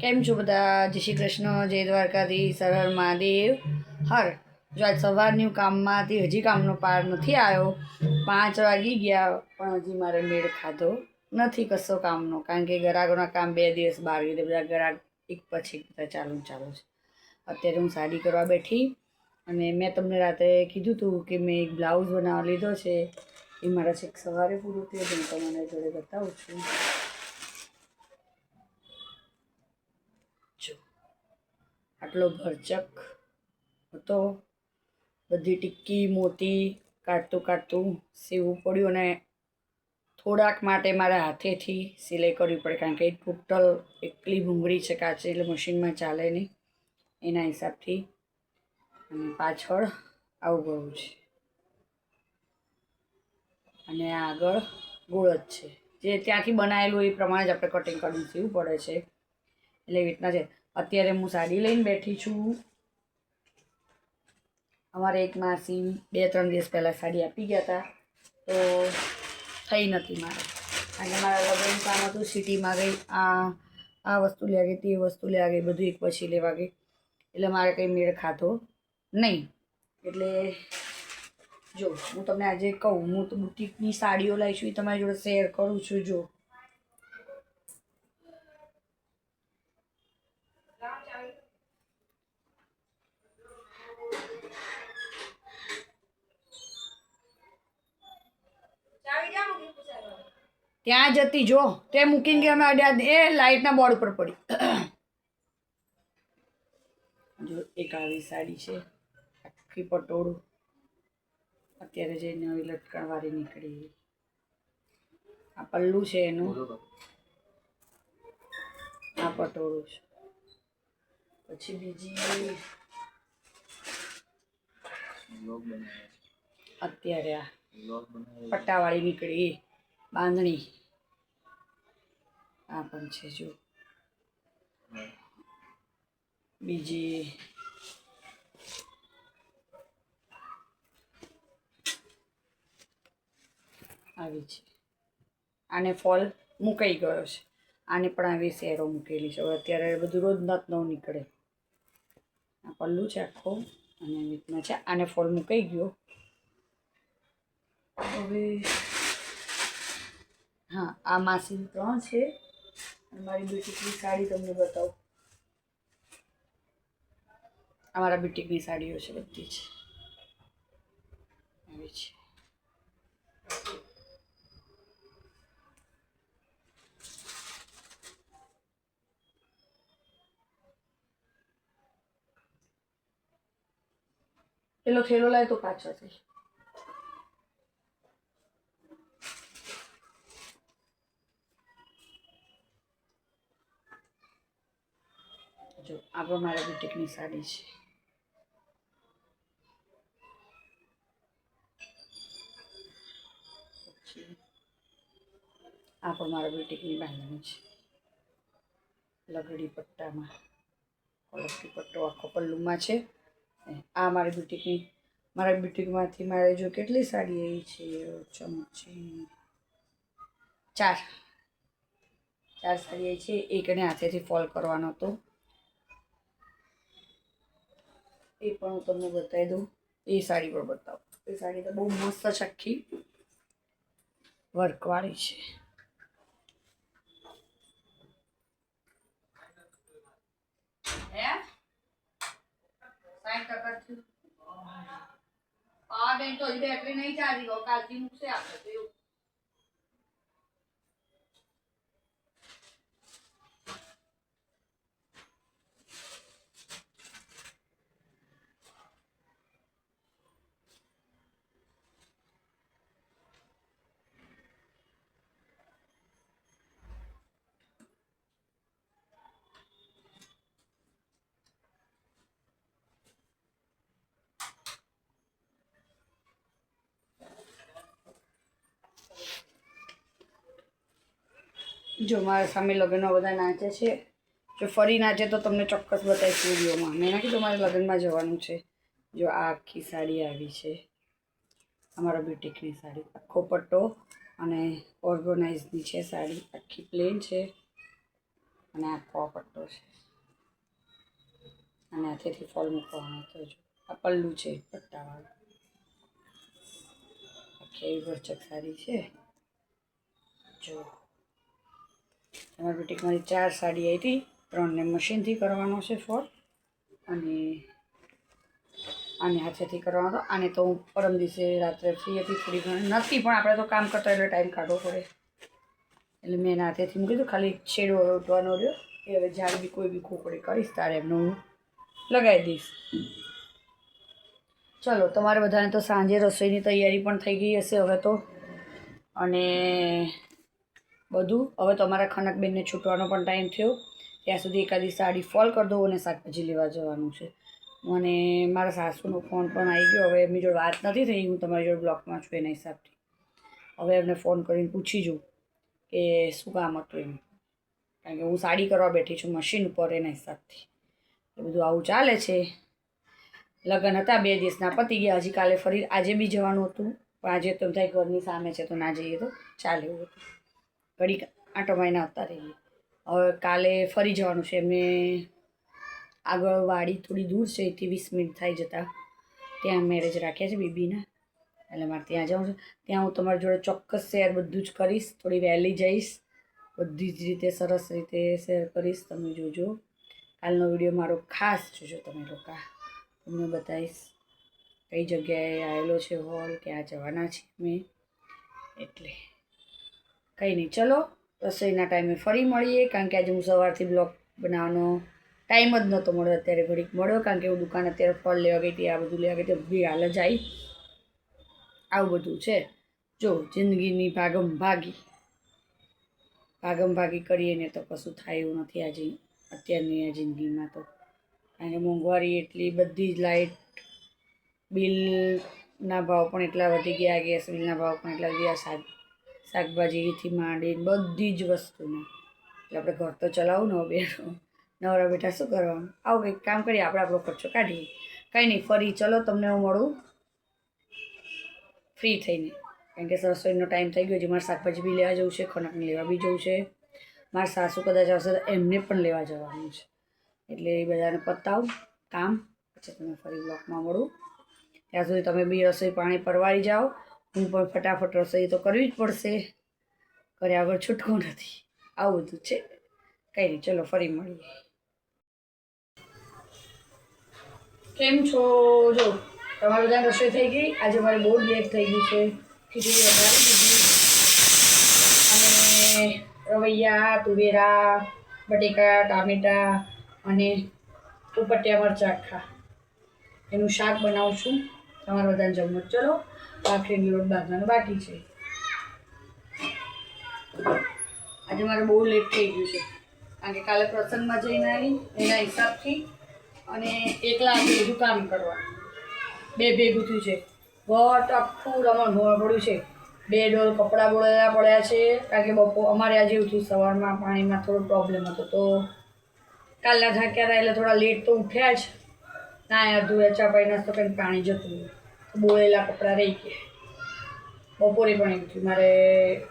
કેમ છો બધા? જય શ્રી કૃષ્ણ, જય દ્વારકાધી હર મહાદેવ. હર. જો આજ સવારની કામમાંથી હજી કામનો પાર નથી આવ્યો, પાંચ વાગી ગયા, પણ હજી મારે મેળ ખાધો નથી કશો કામનો, કારણ કે ગરાગોના કામ બે દિવસ બહાર ગઈ બધા ગરાગ એક પછી બધા ચાલુ ચાલુ છે. અત્યારે હું સાડી કરવા બેઠી અને મેં તમને રાત્રે કીધું હતું કે મેં એક બ્લાઉઝ બનાવવા લીધો છે, એ મારા છેક સવારે પૂરું થયું હું તમને જોડે બતાવું છું જો આટલો ભરચક હતો. બધી ટિક્કી મોતી કાઢતું કાઢતું સીવવું પડ્યું અને થોડાક માટે મારા હાથેથી સિલાઈ કરવી પડે કારણ કે ટોટલ એકલી ભૂંગળી છે કાચી એટલે મશીનમાં ચાલે નહીં. એના હિસાબથી અને પાછળ આવું ગયું છે. અને આગળ ગોળ જ છે. જે ત્યાંથી બનાવેલું એ પ્રમાણે જ આપણે કટિંગ કરીને સીવવું પડે છે. એટલે એવી રીતના છે. અત્યારે હું સાડી લઈને બેઠી છું. અમારે એક માસી બે, ત્રણ દિવસ પહેલાં સાડી આપી ગયા હતા તો થઈ નથી મારે. અને મારા લગ્ન કામ હતું, સિટીમાં ગઈ. આ આ વસ્તુ લેવા ગઈ, તે વસ્તુ લેવા ગઈ, બધું એક પછી લેવા ગઈ. એટલે મારે કંઈ મેળ ખાતો નહીં. એટલે જો, હું તમને આજે કહું, હું તો બુટીકની સાડીઓ લાવીશું એ તમારી જોડે શેર કરું છું, જો. ત્યાં જતી જો. તે મૂકીને ગઈ, અમે અડ્યા એ લાઇટના બોર્ડ ઉપર પડી. જો, એક આવી સાડી છે, આખી પટોળું. અત્યારે જે નવી લટકણવાળી નીકળી. આ પલ્લું છે એનું. આ પટોળું છે. પછી બીજી અત્યારે આ પટ્ટાવાળી નીકળી. બાંધણી. આ પણ છે, જો. બીજી આવી છે. આને ફોલ મુકાઈ ગયો છે. આને પણ આવી શેરો મૂકેલી છે. અત્યારે બધું રોજ નત નવ નીકળે. આ પલ્લું છે આખો અને રીતના છે. આને ફોલ મુકાઈ ગયો. હવે હા, આ માસી ત્રણ છે. મારી બ્યુટીકની સાડી તમને બતાવું. અમારા બ્યુટીકની સાડીઓ છે, બધી જ. આવી છે. પેલો થેલો લાય તો પાછળથી જો, આ પણ મારા બુટીકની સાડી છે. આ પણ મારા બુટીકની બાંધણી છે. લગડી પટ્ટામાં. કોલપટી પટ્ટો આખો પલ્લુમાં છે. આ મારી બુટીકની, મારા બુટીકમાંથી મારે જો કેટલી સાડી આવી છે? ચમચી. ચાર. ચાર સાડી આવી છે. એકને હાથેથી ફોલ કરવાનો હતો. એ પણ હું તમને બતાવી દઉં. એ સાડી પણ બતાવું. એ સાડી તો બહુ મસ્ત છે આખી વર્કવાળી છે. બેન તો બેટરી નહીં ચાલી ગયો કાલથી મૂકશે આપણે તો એવું. જો મારા સામે લગ્નમાં બધા નાચે છે. જો ફરી નાચે તો તમને ચોક્કસ બતાવીશ વિડીયોમાં. મેં કીધું મારે લગ્નમાં જવાનું છે. જો આ આખી સાડી આવી છે. અમારા બ્યુટિકની સાડી. આખો પટ્ટો અને ઓર્ગોનાઇઝની છે સાડી. આખી પ્લેન છે. અને આ પટ્ટો છે. અને હાથેથી ફોલ મૂકવાનો તો જો. આ પલ્લું છે, પટ્ટાવાળું. આખી વર્ચક સાડી છે. જો. તમારી બુટીકમાંથી ચાર સાડી આવી હતી. ત્રણને મશીનથી કરવાનો છે ફોર અને આને હાથેથી કરવાનો હતો. આને તો હું પરમ દિવસે રાત્રે ફ્રી હતી, થોડી ઘણી નથી પણ આપણે તો કામ કરતા એટલે ટાઈમ કાઢવો પડે. એટલે મેં એના હાથેથી મૂકી દીધું. ખાલી છેડો ઉઠવાનો રહ્યો. એ હવે જ્યારે બી કોઈ બી ખોખડી કરીશ ત્યારે એમનું હું લગાવી દઈશ. ચલો, તમારે બધાને તો સાંજે રસોઈની તૈયારી પણ થઈ ગઈ હશે હવે તો. અને બધું. હવે તમારા ખનકબેનને છૂટવાનો પણ ટાઈમ થયો. ત્યાં સુધી એકાદી સાડી ફોલ કરી દો અને શાકભાજી લેવા જવાનું છે. મને મારા સાસુનો ફોન પણ આવી ગયો. હવે એમની જોડે વાત નથી થઈ. હું તમારી જોડે બ્લોકમાં છું એના હિસાબથી. હવે એમને ફોન કરીને પૂછી જોઉં કે શું કામ હતું એમ. કારણ કે હું સાડી કરવા બેઠી છું મશીન ઉપર એના હિસાબથી. એ બધું આવું ચાલે છે. લગ્ન હતા બે દિવસના, પતી ગયા. હજી કાલે ફરી આજે બી જવાનું હતું. પણ આજે તો થાય ઘરની સામે છે, તો ના જઈએ તો ચાલે એવું હતું. ઘડી આંટો મહિના આવતા રહીએ. હવે કાલે ફરી જવાનું છે. એમને આગળ વાડી થોડી દૂર છે, એથી વીસ મિનિટ થાય જતાં. ત્યાં મેરેજ રાખ્યા છે બેબીના. એટલે મારે ત્યાં જવું છે. ત્યાં હું તમારી જોડે ચોક્કસ શેર બધું જ કરીશ. થોડી વહેલી જઈશ. બધી જ રીતે સરસ રીતે શેર કરીશ. તમે જોજો. કાલનો વીડિયો મારો ખાસ જોજો તમે લોકો. તમને બતાવીશ કઈ જગ્યાએ આવેલો છે હોલ ક્યાં જવાના છીએ અમે. એટલે કંઈ નહીં, ચલો. રસોઈના ટાઈમે ફરી મળીએ, કારણ કે આજે હું સવારથી બ્લોગ બનાવવાનો ટાઈમ જ નહોતો મળ્યો અત્યારે ઘડીક મળ્યો, કારણ કે હું દુકાન અત્યારે ફળ લેવા ગઈ હતી, આ બધું લેવા ગઈ હતી બધી હાલ જ આવી આવું બધું છે. જો, જિંદગીની ભાગમ ભાગી. ભાગમ ભાગી કરીએ ને તો કશું થાય એવું નથી આજે, અત્યારની આ જિંદગીમાં તો. કારણ કે મોંઘવારી એટલી બધી જ લાઇટ બિલના ભાવ પણ એટલા વધી ગયા, ગેસ બિલના ભાવ પણ એટલા વધી ગયા શાકભાજીથી માંડીને બધી જ વસ્તુને. એટલે આપણે ઘર તો ચલાવું ને બે નવરા બેઠા શું કરવાનું? આવું કંઈક કામ કરીએ, આપણે આપણો ખર્ચો કાઢીએ. કંઈ નહીં, ફરી ચલો, તમને હું મળું. ફ્રી થઈને. કારણ કે રસોઈનો ટાઈમ થઈ ગયો છે, મારે શાકભાજી બી લેવા જવું છે ખનકને લેવા બી જવું છે. મારા સાસુ કદાચ આવશે તો એમને પણ લેવા જવાનું છે. એટલે એ બધાને પતાવ, કામ. પછી તમે ફરી બ્લોકમાં મળું. ત્યાં સુધી તમે બી રસોઈ પાણી પરવારી જાઓ. હું પણ ફટાફટ રસોઈ તો કરવી જ પડશે. કરે આગળ છૂટકો નથી. આવું બધું છે. કંઈ નહીં ચલો ફરી મળીએ. કેમ છો? જો, તમારું બધા રસોઈ થઈ ગઈ. આજે મારે બહુ લેટ થઈ ગયું છે. ખીચડી વધારી દીધી અને રવૈયા, તુવેરા, બટેકા, ટામેટા અને ઉપટિયા મરચાં આખા. એનું શાક બનાવું છું. તમારે બધાને જમવું ચલો ભાખરીની લોટ બાંધવાનો બાકી છે. આજે મારે બહુ લેટ થઈ ગયું છે. કારણ કે કાલે પ્રસંગમાં જઈને આવી, એના હિસાબથી અને એકલા બીજું કામ કરવાનું બે ભેગું થયું છે. ઘટ આખું રમણ ભણ પડ્યું છે. બે ડોલ કપડાં બોળેલા પડ્યા છે. કારણ કે બપો અમારે આજે થયું સવારમાં પાણીમાં થોડો પ્રોબ્લેમ હતો. તો કાલના થાક્યા હતા એટલે થોડા લેટ તો ઉઠ્યા જ. ના ધોયા ચા પાઈ નાસ્તો કરીને પાણી જતું બોળેલા કપડાં રહી ગયા. બપોરે પણ એમ થયું, મારે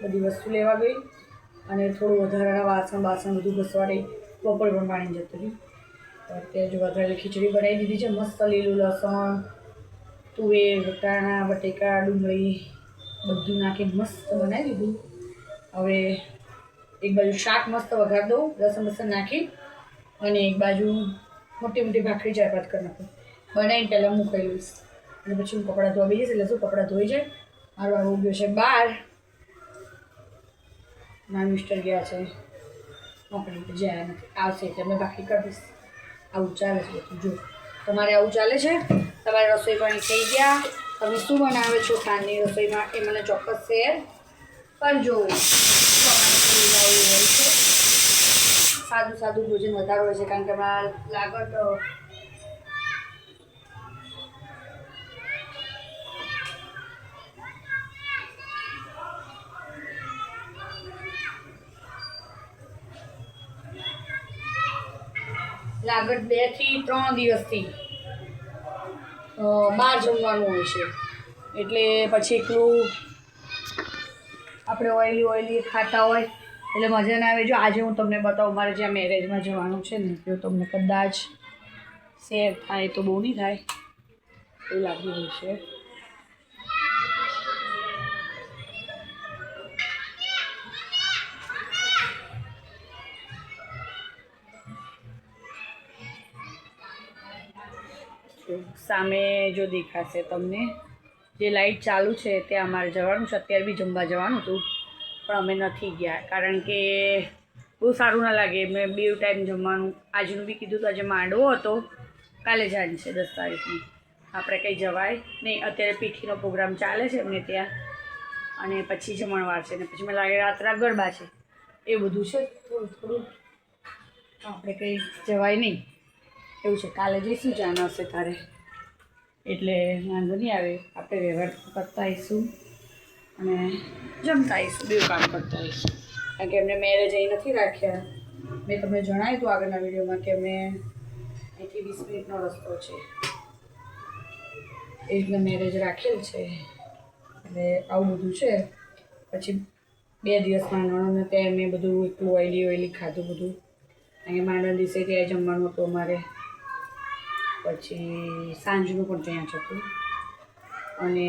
બધી વસ્તુ લેવા ગઈ અને થોડું વધારાના વાસણ બાસણ બધું ઘસવાડી, બપોરે પણ પાણી જતું રહ્યું. તો અત્યારે જો વધારેલી ખીચડી બનાવી દીધી છે, મસ્ત લીલું લસણ, તુવેર, વટાણા, બટેકા, ડુંગળી બધું નાખી મસ્ત બનાવી દીધું. હવે એક બાજુ શાક મસ્ત વઘાર દઉં, લસણ બસણ નાખી અને એક બાજુ મોટી મોટી ભાખરી ચાર પાંચ કરી નાખું. બનાવીને પહેલાં મૂકાઈ લઈશ. અને પછી હું કપડાં ધોવા બેસીશ એટલે શું, કપડાં ધોઈ જાય. મારો બાબુ ગયો છે બહાર મારા મિસ્ટર ગયા છે. નોકરી જ્યાં નથી. આવશે એટલે મેં ભાખરી કરી દઈશ. આવું ચાલે છે જો, તમારે આવું ચાલે છે? તમારે રસોઈ પાણી થઈ ગયા? તમે શું બનાવે છો ખાંડની રસોઈમાં? એ મને ચોક્કસ શેર કરજો. સાદું સાદું ભોજન વધારે હોય છે, કારણ કે હમણાં લાગત લાગત બેથી ત્રણ દિવસથી બહાર જમવાનું હોય છે. એટલે પછી એકલું આપણે ઓઇલી ઓઇલી ખાતા હોય, એટલે મજા ના આવે. જો આજે હું તમને બતાવું, મારે જ્યાં મેરેજમાં જવાનું છે ને, તો તમને કદાચ શેર થાય તો બહુ નહીં થાય. એવું લાગી રહ્યું છે. જો સામે જો દેખાશે તમને. જે લાઇટ ચાલુ છે ત્યાં અમારે જવાનું છે. અત્યારે બી જમવા જવાનું હતું, પણ અમે નથી ગયા. કારણ કે બહુ સારું ના લાગે. મેં બે ટાઈમ જમવાનું. આજનું બી કીધું તો આજે માંડવો હતો. કાલે જાણી છે દસ તારીખની. આપણે કંઈ જવાય નહીં. અત્યારે પીઠીનો પ્રોગ્રામ ચાલે છે એમને ત્યાં. અને પછી જમણવાર છે. ને પછી મને લાગે રાત્રા ગરબા છે. એ બધું છે. થોડું થોડું. આપણે કંઈ જવાય નહીં. એવું છે, કાલે જઈશું જાણ હશે તારે એટલે વાંધો નહીં આવે, આપણે વ્યવહાર કરતા આવીશું અને જમતા આવીશું બે કામ કરતા આવીશું. કારણ કે એમને મેરેજ અહીં નથી રાખ્યા. મેં તમને જણાવ્યું હતું આગળના વિડીયોમાં કે અમે અહીંથી વીસ મિનિટનો રસ્તો છે. એ રીતના મેરેજ રાખેલ છે. એટલે આવું બધું છે. પછી બે દિવસમાં નણંદને ત્યાં મેં બધું એટલું ઓઇલી ઓઇલી ખાધું બધું. અહીંયા માંડવા દિવસે ત્યાં જમવાનું હતું અમારે. પછી સાંજનું પણ ત્યાં જતું અને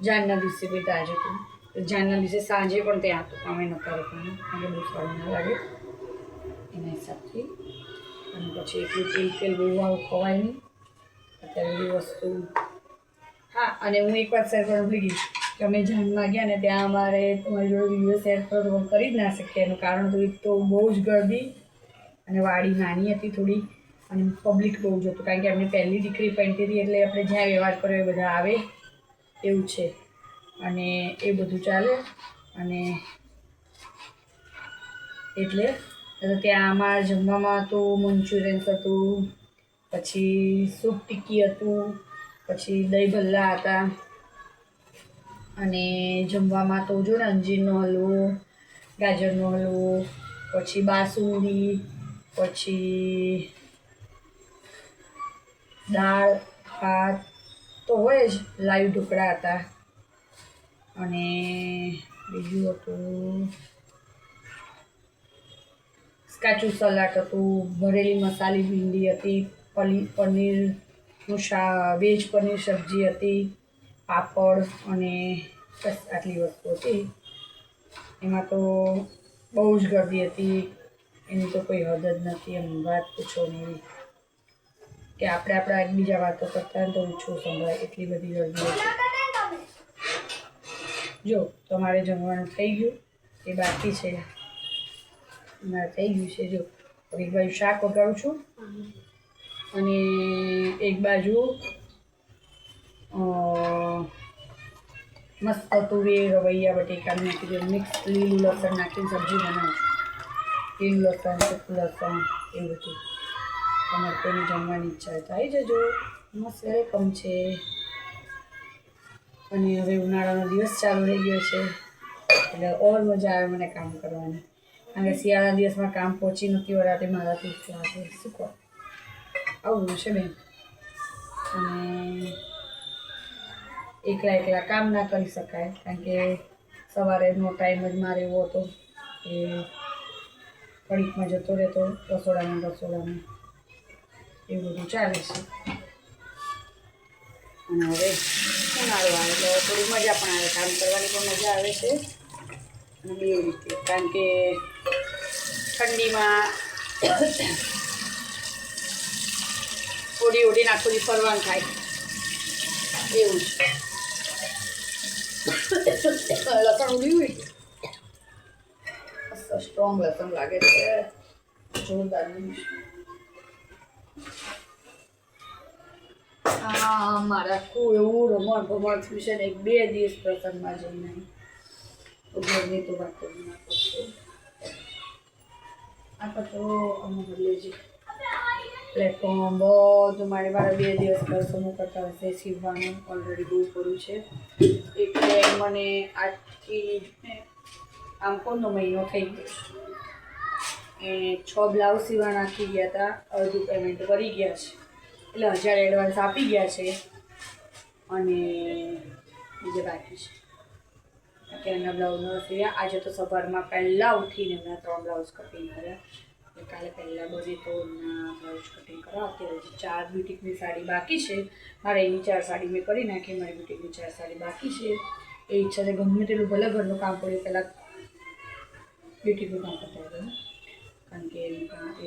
જાનના દિવસે બી ત્યાં જતું જાનના દિવસે સાંજે પણ ત્યાં હતું. અમે નતા રોકવાનું કારણ બહુ સારું ના લાગે. એના હિસાબથી. અને પછી એટલું તેલ તેલ બહુ આવું ખવાય નહીં. અત્યારે બધી વસ્તુ. હા, અને હું એક વાત શેર કરવા ભૂલી ગઈ. કે અમે જાનમાં ગયા ને ત્યાં અમારે તમારી જોડે વીડિયો શેર કરો કરી જ ના શકીએ. એનું કારણ તો એક તો બહુ જ ગરદી અને વાડી નાની હતી થોડી અને પબ્લિક બહુ જ હતું. કારણ કે એમને પહેલી દીકરી હતી એટલે આપણે જ્યાં વ્યવહાર કર્યો એ બધા આવે એવું છે. અને એ બધું ચાલે અને એટલે ત્યાં અમારા જમવામાં તો મંચુરિયન્સ હતું, પછી સૂપ ટીકી હતું, પછી દહીં ભલ્લા હતા અને જમવામાં તો જો અંજીરનો હલવો, ગાજરનો હલવો, પછી બાસુંદી પછી દાળ, ભાત તો હોય જ, લાઈવ ઢોકળા હતા. અને બીજું હતું કાચું સલાડ હતું, ભરેલી મસાલી ભીંડી હતી, પલી પનીરનું શા, વેજ પનીર સબ્જી હતી, પાપડ અને બસ આટલી વસ્તુ હતી. એમાં તો બહુ જ ગરદી હતી. એની તો કોઈ હદ જ નથી એમ વાત પૂછો નહીં કે આપણે આપણા એકબીજા વાતો કરતા તો ઓછું સંભળાય, એટલી બધી જલ્દી જો, તમારે જમવાનું થઈ ગયું, એ બાકી છે. મારે થઈ ગયું છે, જો. એક બાજુ શાક વગાડું છું. અને એક બાજુ મસ્ત તુવેર, રવૈયા, બટેકા નાખી દઉં મિક્સ લીલું લસણ નાખીને સબ્જી બનાવું છું. લીલું લસણ સૂકું લસણ એ બધું. તમારે કોઈને જમવાની ઈચ્છા હોય તો આવી જજો. મસ્ત વેલકમ છે. અને હવે ઉનાળાનો દિવસ ચાલુ થઈ ગયો છે. એટલે ઓર મજા આવે મને કામ કરવાની. કારણ કે શિયાળા દિવસમાં કામ પહોંચી નથી, વરાતે મારાથી લાગે શું કહો? આવું છે બેન. અને એકલા એકલા કામ ના કરી શકાય, કારણ કે સવારેનો ટાઈમ જ મારે એવો હતો કે ઘડીકમાં જતો રહેતો, રસોડામાં રસોડામાં. એવું બધું ચાલે છે. અને હવે ઉનાળો આવે એટલે થોડી મજા પણ આવે, કામ કરવાની પણ મજા આવે છે. અને બે રીતે, કારણ કે ઠંડીમાં ઓડી ઓડીને આખો દી ફરવાનું થાય. એવું. છે લસણ ઉડી હોય? સ્ટ્રોંગ લસણ લાગે છે. જોરદાર મારા આખું એવું રમણ ભમણ થયું છે ને, એક બે દિવસ પ્રસંગમાં જઈને ઘરની તો વાત કરી નાખો આ તો અમે છે પ્લેટફોર્મ બધું મારે મારા બે દિવસ પ્રસંગો કરતા હશે સીવવાનું બહુ કર્યું છે. એટલે મને આજથી આમ કોનો મહિનો થઈ ગયો. એ છ બ્લાઉઝ સીવા નાખી ગયા હતા અડધું પેમેન્ટ કરી ગયા છે. એટલે હજાર એડવાન્સ આપી ગયા છે. અને બીજે બાકી છે. અત્યારના બ્લાઉઝનો સીવ્યા. આજે તો સવારમાં પહેલાં ઉઠીને એમના ત્રણ બ્લાઉઝ કટિંગ કર્યા. કાલે પહેલાં બધી તો એમના બ્લાઉઝ કટિંગ કરાવ. અત્યારે હજી ચાર બ્યુટિકની સાડી બાકી છે. મારે એની ચાર સાડી મેં કરી નાખી. મારી બ્યુટિકની ચાર સાડી બાકી છે. એ ઈચ્છા છે ગમે તેટલું ભલે ઘરનું કામ પડ્યું પહેલાં કામ કરતા હતું કારણ કે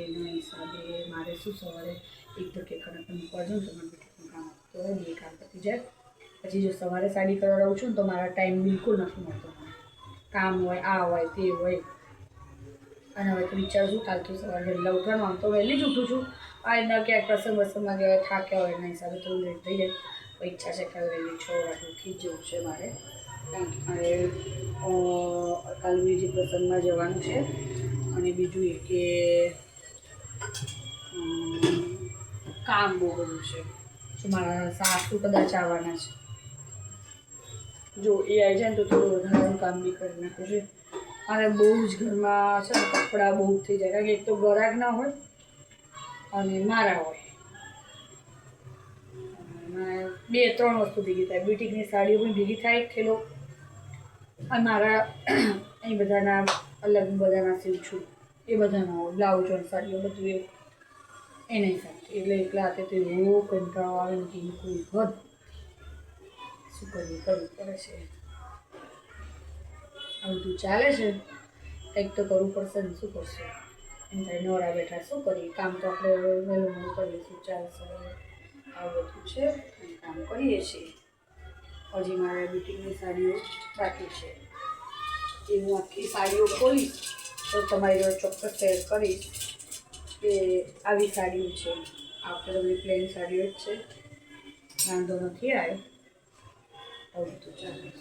એનું હિસાબે મારે શું સવારે એક તો કે મૂકવા જાઉં તો મારે બ્યુટીનું કામ તો એ કામ પતી જાય. પછી જો સવારે સાડી કરવા રહું છું ને તો મારા ટાઈમ બિલકુલ નથી મળતો. કામ હોય, આ હોય, તે હોય. અને હવે તો વિચારું છું, કાલ તો સવારે વહેલા ઉઠવાનું, આમ તો વહેલી જ ઉઠું છું. આ એના ક્યાંક પ્રસંગ વસંગમાં ગયા થાક્યા હોય એના હિસાબે થોડું લેટ થઈ જાય. ઈચ્છા છે કે વહેલી છ વાગે ઉઠી જવું છે મારે. મારે કાલ બીજી પ્રસંગમાં જવાનું છે. અને બીજું એ કે કામ બહુ બધું છે. મારા સાસુ કદાચ આવવાના છે? જો એ આવી જાય ને તો થોડું વધારાનું કામ બી કરી નાખું છે. મારે બહુ જ ઘરમાં છે ને કપડાં બહુ થઈ જાય. કારણ કે એક તો ગરાક ના હોય અને મારા હોય. બે ત્રણ વસ્તુ ભેગી થાય. બ્યુટિકની સાડીઓ પણ ભેગી થાય. થેલો અને મારા અહીં બધાના અલગ બધાના સીવ છું. એ બધાના બ્લાઉઝ સાડીઓ બધું એવું એને હિસાબથી એટલે એકલા હાથે તો એવો કંટાળો આવે ને કે કોઈ હદ શું કરવું કરવું પડે છે. આ બધું ચાલે છે. કંઈક તો કરવું પડશે ને શું કરશે? એમ થાય નવરા બેઠા શું કરીએ? કામ તો આપણે વહેલું મોડું કરીશું ચાલશે આ બધું છે. કામ કરીએ છીએ. હજી મારે બ્યુટીની સાડીઓ બાકી છે. એ હું આખી સાડીઓ ખોલીશ, તો તમારી જોડે ચોક્કસ શેર કરીશ કે આવી સાડીઓ છે. આપણે બધી પ્લેન સાડીઓ જ છે. વાંધો નથી આવ્યો. આવું તો ચાલે.